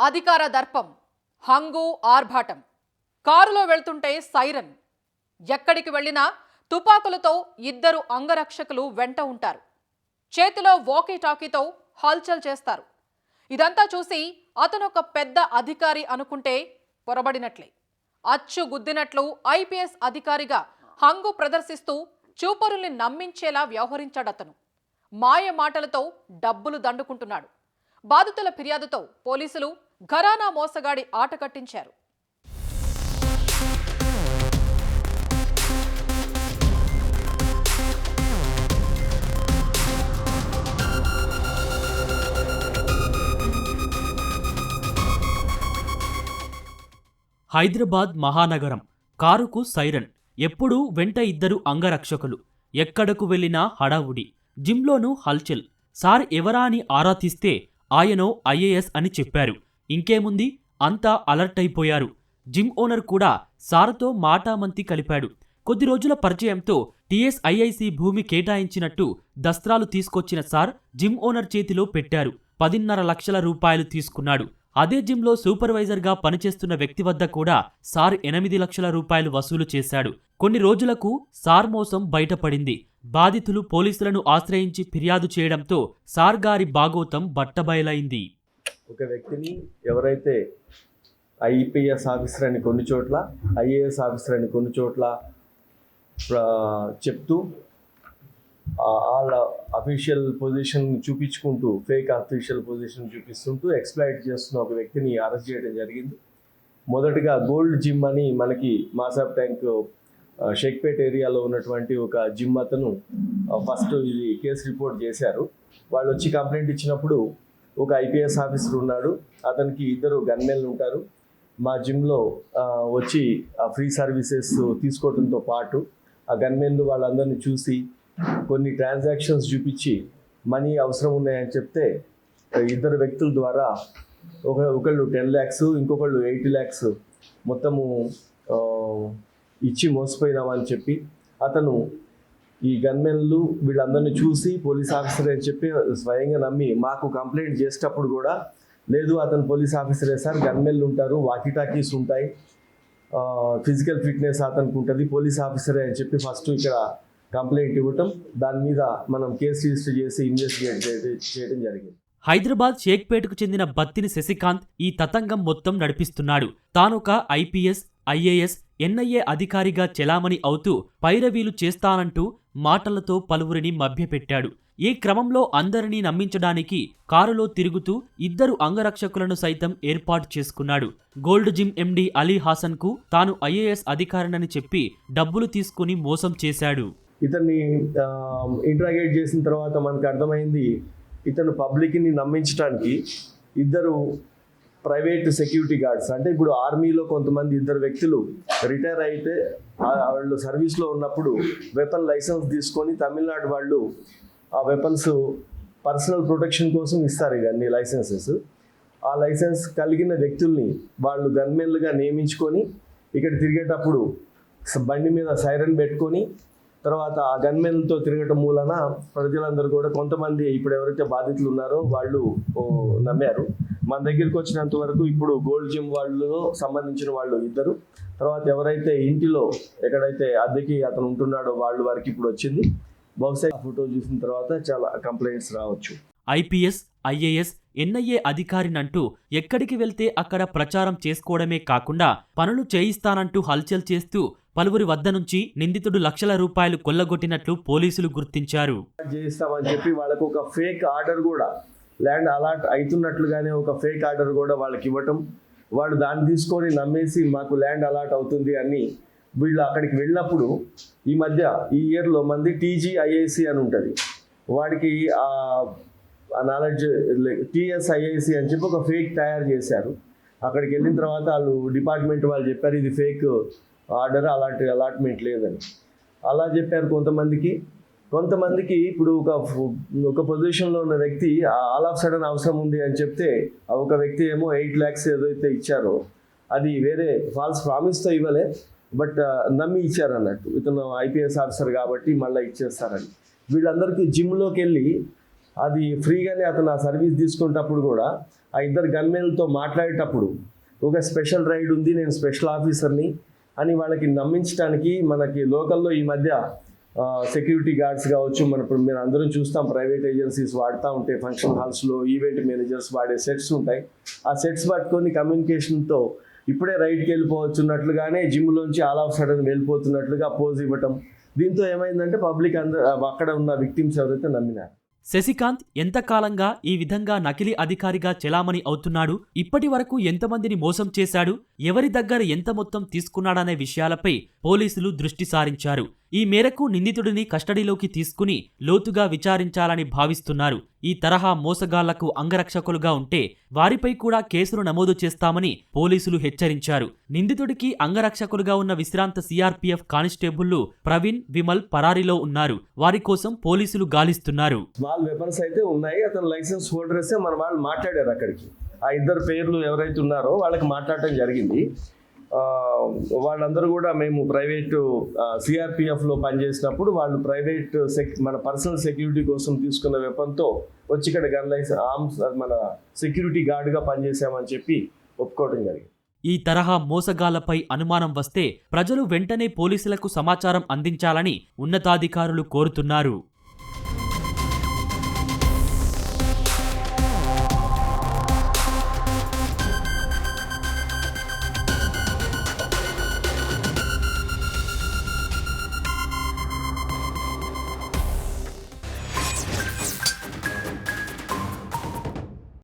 అధికార దర్పం హంగు ఆర్భాటం. కారులో వెళ్తుంటే సైరన్. ఎక్కడికి వెళ్ళినా తుపాకులతో ఇద్దరు అంగరక్షకులు వెంట ఉంటారు. చేతిలో వాకీ టాకీతో హల్చల్ చేస్తారు. ఇదంతా చూసి అతను ఒక పెద్ద అధికారి అనుకుంటే పొరబడినట్లే. అచ్చు గుద్దినట్లు ఐపీఎస్ అధికారిగా హంగు ప్రదర్శిస్తూ చూపరుల్ని నమ్మించేలా వ్యవహరించాడతను. మాయ మాటలతో డబ్బులు దండుకుంటున్నాడు. బాధితుల ఫిర్యాదుతో పోలీసులు ఘరానా మోసగాడి ఆట కట్టించారు. హైదరాబాద్ మహానగరం. కారుకు సైరన్. ఎప్పుడూ వెంట ఇద్దరు అంగరక్షకులు. ఎక్కడకు వెళ్ళినా హడావుడి. జిమ్లోనూ హల్చల్. సార్ ఎవరా అని ఆరా తీస్తే ఆయనో ఐఏఎస్ అని చెప్పారు. ఇంకేముంది? అంతా అలర్ట్ అయిపోయారు. జిమ్ ఓనర్ కూడా సార్తో మాటామంతి కలిపాడు. కొద్ది రోజుల పరిచయంతో టీఎస్ఐఐసి భూమి కేటాయించినట్టు దస్త్రాలు తీసుకొచ్చిన సార్ జిమ్ ఓనర్ చేతిలో పెట్టారు. పదిన్నర లక్షల రూపాయలు తీసుకున్నాడు. అదే జిమ్లో సూపర్వైజర్గా పనిచేస్తున్న వ్యక్తి వద్ద కూడా సార్ ఎనిమిది లక్షల రూపాయలు వసూలు చేశాడు. కొన్ని రోజులకు సార్ మోసం బయటపడింది. బాధితులు పోలీసులను ఆశ్రయించి ఫిర్యాదు చేయడంతో సార్ గారి బాగోతం బట్టబయలైంది. ఒక వ్యక్తిని ఎవరైతే ఐపీఎస్ ఆఫీసర్ అని కొన్ని చోట్ల ఐఏఎస్ ఆఫీసర్ అని కొన్ని చోట్ల చెప్తూ వాళ్ళ అఫీషియల్ పొజిషన్ చూపించుకుంటూ ఫేక్ అఫీషియల్ పొజిషన్ చూపిస్తుంటూ ఎక్స్ప్లైట్ చేస్తున్న ఒక వ్యక్తిని అరెస్ట్ చేయడం జరిగింది. మొదటగా గోల్డ్ జిమ్ అని మనకి మాసాబ్ ట్యాంక్ షేక్పేట్ ఏరియాలో ఉన్నటువంటి ఒక జిమ్ అతను ఫస్ట్ ఇది కేసు రిపోర్ట్ చేశారు. వాళ్ళు వచ్చి కంప్లైంట్ ఇచ్చినప్పుడు ఒక ఐపీఎస్ ఆఫీసర్ ఉన్నాడు. అతనికి ఇద్దరు గన్మెన్లు ఉంటారు. మా జిమ్లో వచ్చి ఆ ఫ్రీ సర్వీసెస్ తీసుకోవడంతో పాటు ఆ గన్మెన్లు వాళ్ళందరినీ చూసి కొన్ని ట్రాన్సాక్షన్స్ చూపించి మనీ అవసరం ఉన్నాయని చెప్తే ఇద్దరు వ్యక్తుల ద్వారా ఒక ఒకళ్ళు టెన్ ల్యాక్స్ ఇంకొకళ్ళు ఎయిటీ ల్యాక్స్ మొత్తము ఇచ్చి మోసపోయినామని చెప్పి అతను ఈ గన్మెన్లు వీళ్ళందరినీ చూసి పోలీస్ ఆఫీసర్ అని చెప్పి స్వయంగా నమ్మి మాకు కంప్లైంట్ చేసేటప్పుడు కూడా లేదు అతను పోలీస్ ఆఫీసరే సార్ గన్మెన్లు ఉంటారు వాకీ టాకీస్ ఉంటాయి ఫిజికల్ ఫిట్నెస్ అతనికి ఉంటుంది పోలీస్ ఆఫీసరే అని చెప్పి ఫస్ట్ ఇక్కడ కంప్లైంట్ ఇవ్వటం దాని మీద మనం కేసు రిజిస్టర్ చేసి ఇన్వెస్టిగేట్ చేయడం జరిగింది. హైదరాబాద్ షేక్పేటకు చెందిన బత్తిని శశికాంత్ ఈ తతంగం మొత్తం నడిపిస్తున్నాడు. తానొక ఐపీఎస్ ఐఏఎస్ ఎన్ఐఏ అధికారిగా చెలామణి అవుతూ పైరవీలు చేస్తానంటూ మాటలతో పలువురిని మభ్యపెట్టాడు. ఈ క్రమంలో అందరినీ నమ్మించడానికి కారులో తిరుగుతూ ఇద్దరు అంగరక్షకులను సైతం ఏర్పాటు చేసుకున్నాడు. గోల్డ్ జిమ్ ఎండీ అలీ హాసన్కు తాను ఐఏఎస్ అధికారినని చెప్పి డబ్బులు తీసుకుని మోసం చేశాడు. ఇతన్ని ఇంట్రాగేట్ చేసిన తర్వాత మనకు అర్థమైంది ఇతను పబ్లిక్ని నమ్మించడానికి ఇద్దరు ప్రైవేట్ సెక్యూరిటీ గార్డ్స్. అంటే ఇప్పుడు ఆర్మీలో కొంతమంది ఇద్దరు వ్యక్తులు రిటైర్ అయితే వాళ్ళు సర్వీస్లో ఉన్నప్పుడు వెపన్ లైసెన్స్ తీసుకొని తమిళనాడు వాళ్ళు ఆ వెపన్స్ పర్సనల్ ప్రొటెక్షన్ కోసం ఇస్తారు ఇక అన్ని లైసెన్సెస్. ఆ లైసెన్స్ కలిగిన వ్యక్తుల్ని వాళ్ళు గన్మెన్లుగా నియమించుకొని ఇక్కడ తిరిగేటప్పుడు బండి మీద సైరన్ పెట్టుకొని తర్వాత ఆ గన్మెన్తో తిరగటం మూలన ప్రజలందరూ కూడా కొంతమంది ఇప్పుడు ఎవరైతే బాధితులు ఉన్నారో వాళ్ళు నమ్మారు. మన దగ్గరికి వచ్చినంత వరకు ఇప్పుడు గోల్డ్ జిమ్ వాళ్ళు సంబంధించిన వాళ్ళు ఇద్దరు. తర్వాత ఎవరైతే ఇంటిలో ఎక్కడైతే అద్దెకి అతను ఉంటున్నాడో వాళ్ళు వారికి ఇప్పుడు వచ్చింది. బహుశా ఫోటో చూసిన తర్వాత చాలా కంప్లైంట్స్ రావచ్చు. ఐపీఎస్ ఐఏఎస్ ఎన్ఐఏ అధికారినంటూ ఎక్కడికి వెళ్తే అక్కడ ప్రచారం చేసుకోవడమే కాకుండా పనులు చేయిస్తానంటూ హల్చల్ చేస్తూ పలువురి వద్ద నుంచి నిందితుడు లక్షల రూపాయలు కొల్లగొట్టినట్లు పోలీసులు గుర్తించారు. చేయిస్తామని చెప్పి వాళ్ళకు ఒక ఫేక్ ఆర్డర్ కూడా ల్యాండ్ అలాట్ అవుతున్నట్లుగానే ఒక ఫేక్ ఆర్డర్ కూడా వాళ్ళకి ఇవ్వటం వాడు దాన్ని తీసుకొని నమ్మేసి మాకు ల్యాండ్ అలాట్ అవుతుంది అని వీళ్ళు అక్కడికి వెళ్ళినప్పుడు ఈ మధ్య ఈ ఇయర్లో మంది టీజీఐఏసి అని ఉంటుంది. వాడికి ఆ నాలెడ్జ్ టీఎస్ఐఐసి అని చెప్పి ఒక ఫేక్ తయారు చేశారు. అక్కడికి వెళ్ళిన తర్వాత వాళ్ళు డిపార్ట్మెంట్ వాళ్ళు చెప్పారు ఇది ఫేక్ ఆర్డర్ అలాంటి అలాట్మెంట్ లేదని. అలా చెప్పారు కొంతమందికి. కొంతమందికి ఇప్పుడు ఒక ఫు- ఒక పొజిషన్లో ఉన్న వ్యక్తి ఆల్ ఆఫ్ సడన్ అవసరం ఉంది అని చెప్తే ఒక వ్యక్తి ఏమో ఎయిట్ ల్యాక్స్ ఏదైతే ఇచ్చారో అది వేరే ఫాల్స్ ప్రామిస్తో ఇవ్వలే బట్ నమ్మి ఇచ్చారు అన్నట్టు. ఇతను ఐపీఎస్ ఆఫీసర్ కాబట్టి మళ్ళీ ఇచ్చేస్తారని. వీళ్ళందరికీ జిమ్లోకి వెళ్ళి అది ఫ్రీగానే అతను ఆ సర్వీస్ తీసుకునేటప్పుడు కూడా ఆ ఇద్దరు గన్మెన్లతో మాట్లాడేటప్పుడు ఒక స్పెషల్ రైడ్ ఉంది నేను స్పెషల్ ఆఫీసర్ని అని వాళ్ళకి నమ్మించడానికి మనకి లోకల్లో ఈ మధ్య సెక్యూరిటీ గార్డ్స్ కావచ్చు మన ఇప్పుడు మీరు అందరం చూస్తాం ప్రైవేట్ ఏజెన్సీస్ వాడుతూ ఉంటాయి ఫంక్షన్ హాల్స్లో ఈవెంట్ మేనేజర్స్ వాడే సెట్స్ ఉంటాయి. ఆ సెట్స్ పట్టుకొని కమ్యూనికేషన్తో ఇప్పుడే రైడ్కి వెళ్ళిపోవచ్చున్నట్లుగానే జిమ్లోంచి ఆల్ ఆఫ్ సడన్ వెళ్ళిపోతున్నట్లుగా పోజ్ ఇవ్వటం. దీంతో ఏమైందంటే పబ్లిక్ అందరూ అక్కడ ఉన్న విక్టిమ్స్ ఎవరైతే నమ్మినారు. శశికాంత్ ఎంతకాలంగా ఈ విధంగా నకిలీ అధికారిగా చెలామణి అవుతున్నాడు? ఇప్పటి వరకు ఎంతమందిని మోసం చేశాడు? ఎవరి దగ్గర ఎంత మొత్తం తీసుకున్నాడనే విషయాలపై పోలీసులు దృష్టి సారించారు. ఈ మేరకు నిందితుడిని కస్టడీలోకి తీసుకుని లోతుగా విచారించాలని భావిస్తున్నారు. ఈ తరహా మోసగాళ్ళకు అంగరక్షకులుగా ఉంటే వారిపై కూడా కేసులు నమోదు చేస్తామని పోలీసులు హెచ్చరించారు. నిందితుడికి అంగరక్షకులుగా ఉన్న విశ్రాంత సిఆర్పీఎఫ్ కానిస్టేబుళ్ళు ప్రవీణ్ విమల్ పరారీలో ఉన్నారు. వారి కోసం పోలీసులు గాలిస్తున్నారు. స్మాల్ వెపన్స్ అయితే ఉన్నాయి. అతను లైసెన్స్ హోల్డర్సే మన వాళ్ళు మాట్లాడారు అక్కడికి. ఆ ఇద్దరు పేర్లు ఎవరైతే ఉన్నారో వాళ్ళకి మాట్లాడటం జరిగింది. వాళ్ళందరూ కూడా మేము ప్రైవేటు సిఆర్పిఎఫ్లో పనిచేసినప్పుడు వాళ్ళు ప్రైవేట్ సెక్ మన పర్సనల్ సెక్యూరిటీ కోసం తీసుకున్న వెపన్తో వచ్చి ఇక్కడ గన్ లైసెన్స్ ఆర్మ్స్ మన సెక్యూరిటీ గార్డ్గా పనిచేసామని చెప్పి ఒప్పుకోవడం జరిగింది. ఈ తరహా మోసగాళ్ళపై అనుమానం వస్తే ప్రజలు వెంటనే పోలీసులకు సమాచారం అందించాలని ఉన్నతాధికారులు కోరుతున్నారు.